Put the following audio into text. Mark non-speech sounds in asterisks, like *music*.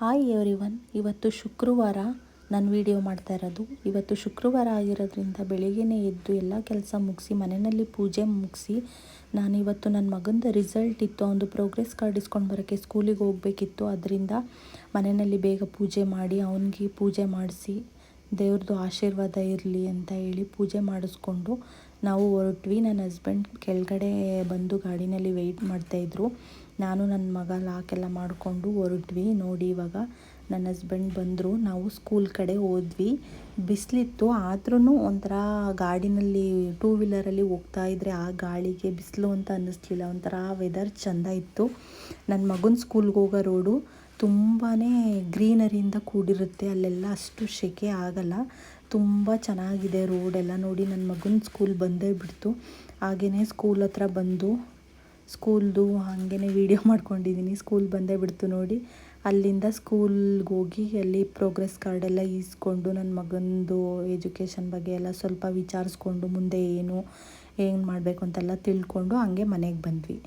Hi everyone ಇವತ್ತು ಶುಕ್ರವಾರ ನಾನು ವಿಡಿಯೋ ಮಾಡ್ತಾ ಇರೋದು. ಇವತ್ತು ಶುಕ್ರವಾರ ಆಗಿರೋದ್ರಿಂದ ಬೆಳಿಗ್ಗೆನೇ ಎದ್ದು ಎಲ್ಲ ಕೆಲಸ ಮುಗಿಸಿ, ಮನೆಯಲ್ಲಿ ಪೂಜೆ ಮುಗಿಸಿ, ನಾನು ಇವತ್ತು ನನ್ನ ಮಗಂದು ರಿಸಲ್ಟ್ ಇತ್ತು. ಒಂದು ಪ್ರೋಗ್ರೆಸ್ ಕಾರ್ಡ್ ಇಸ್ಕೊಂಡು ಬರೋಕ್ಕೆ ಸ್ಕೂಲಿಗೆ ಹೋಗಬೇಕಿತ್ತು. ಅದರಿಂದ ಮನೆಯಲ್ಲಿ ಬೇಗ ಪೂಜೆ ಮಾಡಿ, ಅವನಿಗೆ ಪೂಜೆ ಮಾಡಿಸಿ ದೇವ್ರದ್ದು ಆಶೀರ್ವಾದ ಇರಲಿ ಅಂತ ಹೇಳಿ ಪೂಜೆ ಮಾಡಿಸ್ಕೊಂಡು ನಾವು ಹೊರಟ್ವಿ. ನನ್ನ ಹಸ್ಬೆಂಡ್ ಕೆಳಗಡೆ ಬಂದು ಗಾಡಿನಲ್ಲಿ ವೆಯ್ಟ್ ಮಾಡ್ತಾಯಿದ್ರು ನಾನು, ನನ್ನ ಮಗ ಲಾಕೆಲ್ಲ ಮಾಡಿಕೊಂಡು ಹೊರಟ್ವಿ. ನೋಡಿ ಇವಾಗ ನನ್ನ ಹಸ್ಬೆಂಡ್ ಬಂದರು. ನಾವು ಸ್ಕೂಲ್ ಕಡೆ ಹೋದ್ವಿ. ಬಿಸಿಲಿತ್ತು. ಆದ್ರೂ ಒಂಥರ ಗಾಡಿನಲ್ಲಿ ಟೂ ವೀಲರಲ್ಲಿ ಹೋಗ್ತಾ ಇದ್ದರೆ ಆ ಗಾಳಿಗೆ ಬಿಸಿಲು ಅಂತ ಅನ್ನಿಸ್ಲಿಲ್ಲ. ಒಂಥರ ವೆದರ್ ಚೆಂದ ಇತ್ತು. ನನ್ನ ಮಗನ ಸ್ಕೂಲ್ಗೆ ಹೋಗೋ ರೋಡು ತುಂಬಾ ಗ್ರೀನರಿಯಿಂದ ಕೂಡಿರುತ್ತೆ, ಅಲ್ಲೆಲ್ಲ ಅಷ್ಟು ಸೆಕೆ ಆಗಲ್ಲ. ತುಂಬ ಚೆನ್ನಾಗಿದೆ ರೋಡೆಲ್ಲ ನೋಡಿ. ನನ್ನ ಮಗನ ಸ್ಕೂಲ್ ಬಂದೇ ಬಿಡ್ತು. ಹಾಗೆಯೇ ಸ್ಕೂಲ್ ಹತ್ರ ಬಂದು ಸ್ಕೂಲ್ದು ಹಾಗೆಯೇ ವೀಡಿಯೋ *laughs* ಮಾಡ್ಕೊಂಡಿದ್ದೀನಿ ಸ್ಕೂಲ್ ಬಂದೇ ಬಿಡ್ತು ನೋಡಿ. ಅಲ್ಲಿಂದ ಸ್ಕೂಲ್ಗೆ ಹೋಗಿ ಅಲ್ಲಿ ಪ್ರೋಗ್ರೆಸ್ ಕಾರ್ಡೆಲ್ಲ ಈಸ್ಕೊಂಡು ನನ್ನ ಮಗನದು ಎಜುಕೇಷನ್ ಬಗ್ಗೆ ಎಲ್ಲ ಸ್ವಲ್ಪ ವಿಚಾರಿಸ್ಕೊಂಡು ಮುಂದೆ ಏನು ಏನು ಮಾಡಬೇಕು ಅಂತೆಲ್ಲ ತಿಳ್ಕೊಂಡು ಹಂಗೆ ಮನೆಗೆ ಬಂದ್ವಿ.